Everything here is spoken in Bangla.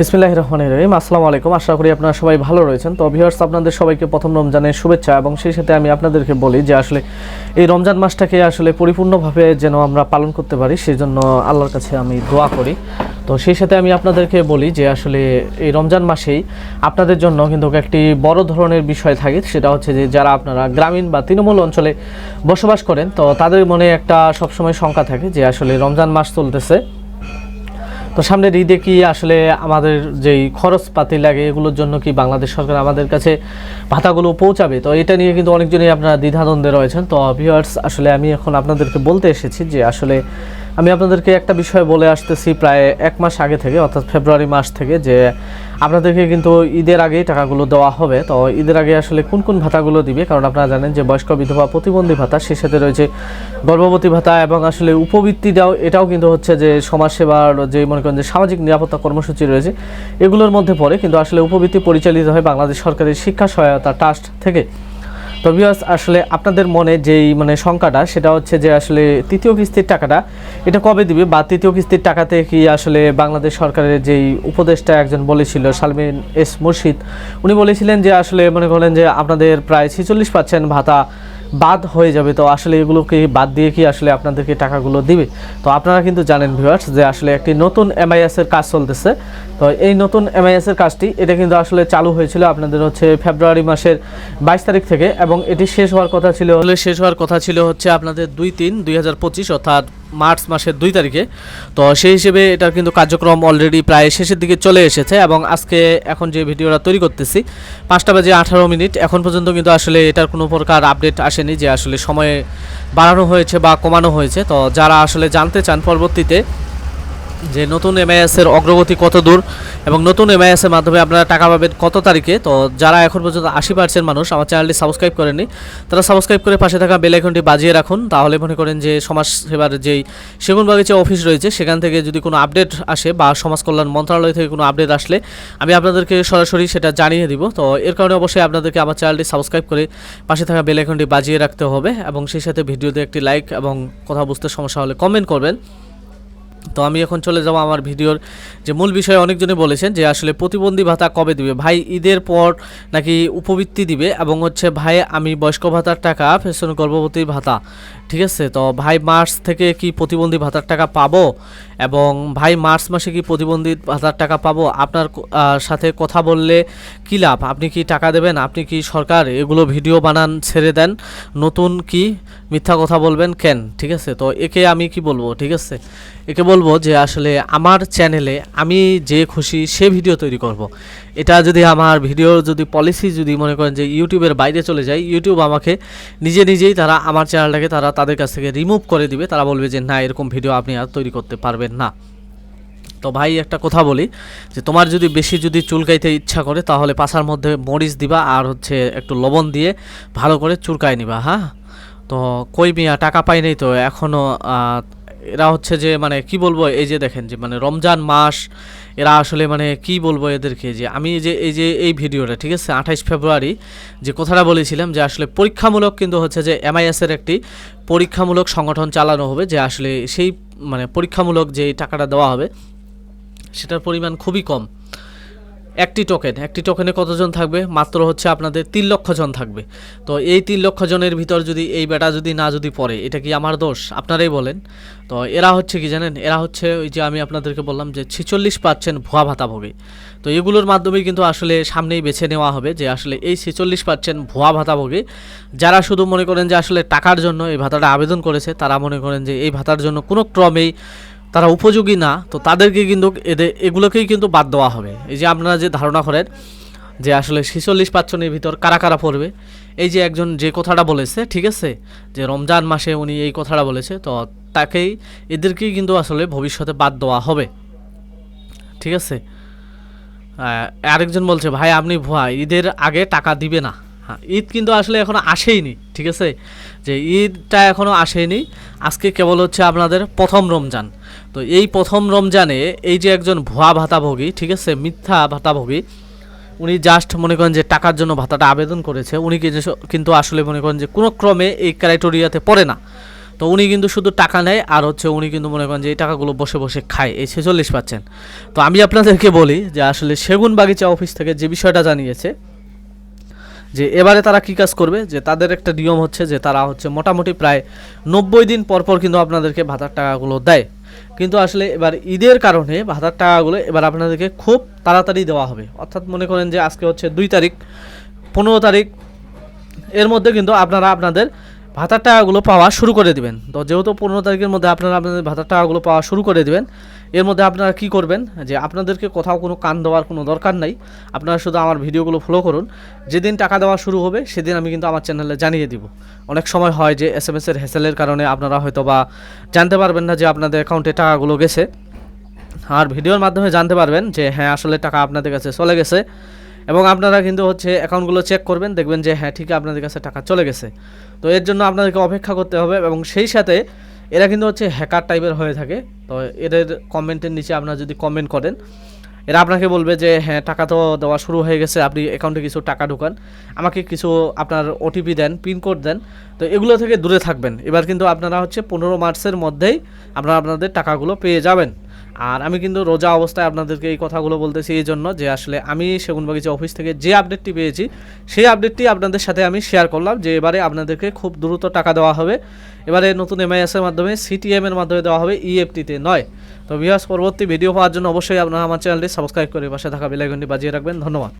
বিসমিল্লাহ রহমান রহিম। আসসালামু আলাইকুম। আশা করি আপনারা সবাই ভালো রয়েছেন। তো ভিউয়ার্স আপনাদের সবাইকে প্রথম রমজানের শুভেচ্ছা এবং সেই সাথে আমি আপনাদেরকে বলি যে আসলে এই রমজান মাসটাকে আসলে পরিপূর্ণভাবে যেন আমরা পালন করতে পারি সেই জন্য আল্লাহর কাছে আমি দোয়া করি। তো সেই সাথে আমি আপনাদেরকে বলি যে আসলে এই রমজান মাসেই আপনাদের জন্য কিন্তু একটি বড় ধরনের বিষয় থাকে, সেটা হচ্ছে যে যারা আপনারা গ্রামীণ বা তৃণমূল অঞ্চলে বসবাস করেন, তো তাদের মনে একটা সবসময় শঙ্কা থাকে যে আসলে রমজান মাস চলতেছে। তো সামনের ঈদে কি আসলে আমাদের যেই খরচপাতি লাগে এগুলোর জন্য কি বাংলাদেশ সরকার আমাদের কাছে ভাতাগুলো পৌঁছাবে? তো এটা নিয়ে কিন্তু অনেকজনই আপনারা দ্বিধাদ্বন্দ্বে রয়েছেন। তো ভিউয়ার্স আসলে আমি এখন আপনাদেরকে বলতে এসেছি যে আসলে আমি আপনাদেরকে একটা বিষয় বলে আসতেছি প্রায় এক মাস আগে থেকে, অর্থাৎ ফেব্রুয়ারি মাস থেকে, যে আপনাদেরকে কিন্তু ঈদের আগেই টাকাগুলো দেওয়া হবে। তো ঈদের আগে আসলে কোন কোন ভাতাগুলো দিবে? কারণ আপনারা জানেন যে বয়স্ক বিধবা প্রতিবন্ধী ভাতা, সে সাথে রয়েছে গর্ভবতী ভাতা এবং আসলে উপবৃত্তিটাও এটাও কিন্তু হচ্ছে যে সমাজসেবার যে মনে করেন যে সামাজিক নিরাপত্তা কর্মসূচি রয়েছে, এগুলোর মধ্যে পড়ে। কিন্তু আসলে উপবৃত্তি পরিচালিত হয় বাংলাদেশ সরকারের শিক্ষা সহায়তা ট্রাস্ট থেকে। তো বিয়াস আসলে আপনাদের মনে যেই মানে সংখ্যাটা সেটা হচ্ছে যে আসলে তৃতীয় কিস্তির টাকাটা, এটা কবে দিবে? বা তৃতীয় কিস্তির টাকাতে কি আসলে বাংলাদেশ সরকারের যেই উপদেষ্টা একজন বলেছিল, সালমিন এস মুর্শিদ, উনি বলেছিলেন যে আসলে মনে করেন যে আপনাদের প্রায় ছেচল্লিশ পার্সেন্ট ভাতা বাদ হয়ে যাবে। তো আসলে এগুলোকে বাদ দিয়ে কি আসলে আপনাদেরকে টাকাগুলো দিবে? তো আপনারা কিন্তু জানেন ভিউয়ার্স যে আসলে একটি নতুন এমআইএসের কাজ চলতেছে। তো এই নতুন এমআইএসের কাজটি, এটা কিন্তু আসলে চালু হয়েছিল আপনাদের হচ্ছে ফেব্রুয়ারি মাসের বাইশ তারিখ থেকে এবং এটি শেষ হওয়ার কথা ছিল শেষ হওয়ার কথা ছিল হচ্ছে আপনাদের দুই তিন দুই অর্থাৎ মার্চ মাসের দুই তারিখে। তো সেই হিসেবে এটার কিন্তু কার্যক্রম অলরেডি প্রায় শেষের দিকে চলে এসেছে এবং আজকে এখন যে ভিডিওটা তৈরি করতেছি, পাঁচটা বাজে আঠারো মিনিট। এখন পর্যন্ত কিন্তু আসলে এটার কোনো প্রকার আপডেট আসেনি যে আসলে সময়ে বাড়ানো হয়েছে বা কমানো হয়েছে। তো যারা আসলে জানতে চান পরবর্তীতে যে নতুন এমআইএস এর অগ্রগতি কত দূর এবং নতুন এমআইএস এর মাধ্যমে আপনারা টাকা পাবেন কত তারিখে, তো যারা এখন পর্যন্ত আশি পার্সেন্ট মানুষ আমার চ্যানেলটি সাবস্ক্রাইব করেনি তারা সাবস্ক্রাইব করে পাশে থাকা বেল আইকনটি বাজিয়ে রাখুন। তাহলে মনে করেন যে সমাজ সেবার যেই সেগুনবাগিচা অফিস রয়েছে, সেখান থেকে যদি কোনো আপডেট আসে বা সমাজ কল্যাণ মন্ত্রণালয় থেকে কোনো আপডেট আসলে আমি আপনাদেরকে সরাসরি সেটা জানিয়ে দিব। তো এর কারণে অবশ্যই আপনাদেরকে আমার চ্যানেলটি সাবস্ক্রাইব করে পাশে থাকা বেল আইকনটি বাজিয়ে রাখতে হবে এবং সেই সাথে ভিডিওতে একটি লাইক এবং কথা বুঝতে সমস্যা হলে কমেন্ট করবেন। তো আমি এখন চলে যাব আমার ভিডিওর যে মূল বিষয়ে। অনেকজনে বলেছেন যে আসলে প্রতিবন্ধী ভাতা কবে দিবে? ভাই ঈদের পর নাকি উপবৃত্তি দিবে? এবং হচ্ছে, ভাই, আমি বয়স্ক ভাতার টাকা পেছন গর্ভবতী ভাতা। ঠিক আছে? তো ভাই, মার্চ থেকে কি প্রতিবন্ধী ভাতার টাকা পাবো? এবং ভাই, মার্চ মাসে কি প্রতিবন্ধী ভাতার টাকা পাবো? আপনার সাথে কথা বললে কি লাভ? আপনি কি টাকা দেবেন? আপনি কি সরকার? এগুলো ভিডিও বানান, ছেড়ে দেন। নতুন কি মিথ্যা কথা বলবেন কেন? ঠিক আছে? তো একে আমি কি বলব? ঠিক আছে? একে বলব যে আসলে আমার চ্যানেলে আমি যে খুশি সে ভিডিও তৈরি করব। এটা যদি আমার ভিডিও যদি পলিসি যদি মনে করেন যে ইউটিউবের বাইরে চলে যায়, ইউটিউব আমাকে নিজে নিজেই তারা আমার চ্যানেলটাকে তারা তাদের কাছ থেকে রিমুভ করে দিবে। তারা বলবে যে, না, এরকম ভিডিও আপনি আর তৈরি করতে পারবেন না। তো ভাই, একটা কথা বলি যে, তোমার যদি বেশি যদি চুলকাইতে ইচ্ছা করে, তাহলে পাশার মধ্যে মরিচ দিবা আর হচ্ছে একটু লবণ দিয়ে ভালো করে চুলকাই নিবা। হ্যাঁ? তো কই মিয়া, টাকা পাই নাই তো এখনও এরা হচ্ছে যে মানে কি বলব, এই যে দেখেন যে মানে রমজান মাস, এরা আসলে মানে কি বলব এদেরকে যে, আমি যে, এই যে, এই ভিডিওটা, ঠিক আছে, আঠাইশ ফেব্রুয়ারি যে কথাটা বলেছিলাম যে আসলে পরীক্ষামূলক কিন্তু হচ্ছে যে এমআইএসের একটি পরীক্ষামূলক সংগঠন চালানো হবে যে আসলে সেই মানে পরীক্ষামূলক যে টাকাটা দেওয়া হবে, সেটার পরিমাণ খুবই কম। একটি টোকেন একটি টোকেনে কতজন থাকবে? মাত্র হচ্ছে আপনাদের তিন লক্ষ জন থাকবে। তো এই তিন লক্ষ জনের ভিতর যদি এই বেটা যদি না যদি পড়ে, এটা কি আমার দোষ? আপনারাই বলেন। তো এরা হচ্ছে কি জানেন? এরা হচ্ছে ওই যে আমি আপনাদেরকে বললাম যে ছেচল্লিশ পার্সেন্ট ভুয়া ভাতাভোগী তো এগুলোর মাধ্যমে কিন্তু আসলে সামনেই বেছে নেওয়া হবে যে আসলে এই ছেচল্লিশ পার্সেন্ট ভুয়া ভাতা ভাতাভোগী যারা শুধু মনে করেন যে আসলে টাকার জন্য এই ভাতাটা আবেদন করেছে, তারা মনে করেন যে এই ভাতার জন্য কোনো ক্রমেই তারা উপযোগী না, তো তাদেরকে কিন্তু এদের এগুলোকেই কিন্তু বাদ দেওয়া হবে। এই যে আপনারা যে ধারণা করেন যে আসলে ছেচল্লিশ পাঁচজনের ভিতর কারা কারা পড়বে, এই যে একজন যে কথাটা বলেছে, ঠিক আছে? যে রমজান মাসে উনি এই কথাটা বলেছে, তো তাকেই, এদেরকেই কিন্তু আসলে ভবিষ্যতে বাদ দেওয়া হবে। ঠিক আছে? আরেকজন বলছে, ভাই, আপনি ভুয়া, ঈদের আগে টাকা দিবে না। হ্যাঁ ঈদ কিন্তু আসলে এখনও আসেইনি, ঠিক আছে? যে ঈদটা এখনও আসেনি, আজকে কেবল হচ্ছে আপনাদের প্রথম রমজান। তো এই প্রথম রমজানে এই যে একজন ভুয়া ভাতাভোগী, ঠিক আছে, মিথ্যা ভাতাভোগী, উনি জাস্ট মনে করেন যে টাকার জন্য ভাতাটা আবেদন করেছে, উনি কিন্তু- আসলে মনে করেন যে কোনো ক্রমে এই ক্রাইটেরিয়াতে পড়ে না। তো উনি কিন্তু শুধু টাকা নেয় আর হচ্ছে উনি কিন্তু মনে করেন যে এই টাকাগুলো বসে বসে খায়, এই ছেচল্লিশ পাচ্ছেন তো আমি আপনাদেরকে বলি যে আসলে সেগুন বাগিচা অফিস থেকে যে বিষয়টা জানিয়েছে যে এবারে তারা কি কাজ করবে? যে তাদের একটা নিয়ম হচ্ছে যে তারা হচ্ছে মোটামুটি প্রায় নব্বই দিন পর পর কিন্তু আপনাদেরকে ভাতার টাকাগুলো দেয়। কিন্তু আসলে এবার ঈদের কারণে ভাতার টাকাগুলো এবার আপনাদেরকে খুব তাড়াতাড়ি দেওয়া হবে। অর্থাৎ মনে করেন যে আজকে হচ্ছে দুই তারিখ, পনেরো তারিখ, এর মধ্যে কিন্তু আপনারা আপনাদের ভাতার টাকাগুলো পাওয়া শুরু করে দিবেন। তো যেহেতু পনেরো তারিখের মধ্যে আপনারা আপনাদের ভাতার টাকাগুলো পাওয়া শুরু করে দিবেন এর মধ্যে আপনারা কি করবেন? যে আপনাদেরকে কোথাও কোনো কান দেওয়ার কোনো দরকার নাই। আপনারা শুধু আমার ভিডিওগুলো ফলো করুন। যেদিন টাকা দেওয়া শুরু হবে, সেদিন আমি কিন্তু আমার চ্যানেলে জানিয়ে দিব। অনেক সময় হয় যে এস এম এসের হেসেলের কারণে আপনারা হয়তো বা জানতে পারবেন না যে আপনাদের অ্যাকাউন্টে টাকাগুলো গেছে। আর ভিডিওর মাধ্যমে জানতে পারবেন যে হ্যাঁ আসলে টাকা আপনাদের কাছে চলে গেছে। এবং আপনারা কিন্তু হচ্ছে অ্যাকাউন্টগুলো চেক করবেন, দেখবেন যে হ্যাঁ ঠিক আপনাদের কাছে টাকা চলে গেছে। তো এর জন্য আপনাদেরকে অপেক্ষা করতে হবে এবং সেই সাথে এরা কিন্তু হচ্ছে হ্যাকার টাইপের হয়ে থাকে। তো এদের কমেন্টের নিচে আপনারা যদি কমেন্ট করেন, এরা আপনাকে বলবে যে হ্যাঁ টাকা তো দেওয়া শুরু হয়ে গেছে, আপনি অ্যাকাউন্টে কিছু টাকা ঢুকান। আমাকে কিছু আপনার ওটিপি দেন পিনকোড দেন। তো এগুলো থেকে দূরে থাকবেন। এবার কিন্তু আপনারা হচ্ছে পনেরো মার্চের মধ্যেই আপনারা আপনাদের টাকাগুলো পেয়ে যাবেন। আর আমি কিন্তু রোজা অবস্থায় আপনাদেরকে এই কথাগুলো বলতেছি এই জন্য যে আসলে আমি সেগুনবাগিচা অফিস থেকে যে আপডেটটি পেয়েছি, সেই আপডেটটি আপনাদের সাথে আমি শেয়ার করলাম যে এবারে আপনাদেরকে খুব দ্রুত টাকা দেওয়া হবে। এবারে নতুন এমআইএসের মাধ্যমে সিটিএমের মাধ্যমে দেওয়া হবে ইএফটিতে নয়। তো বিহাস পরবর্তী ভিডিও পাওয়ার জন্য অবশ্যই আপনারা আমার চ্যানেলটি সাবস্ক্রাইব করে পাশে থাকা বেলাইকনটি বাজিয়ে রাখবেন। ধন্যবাদ।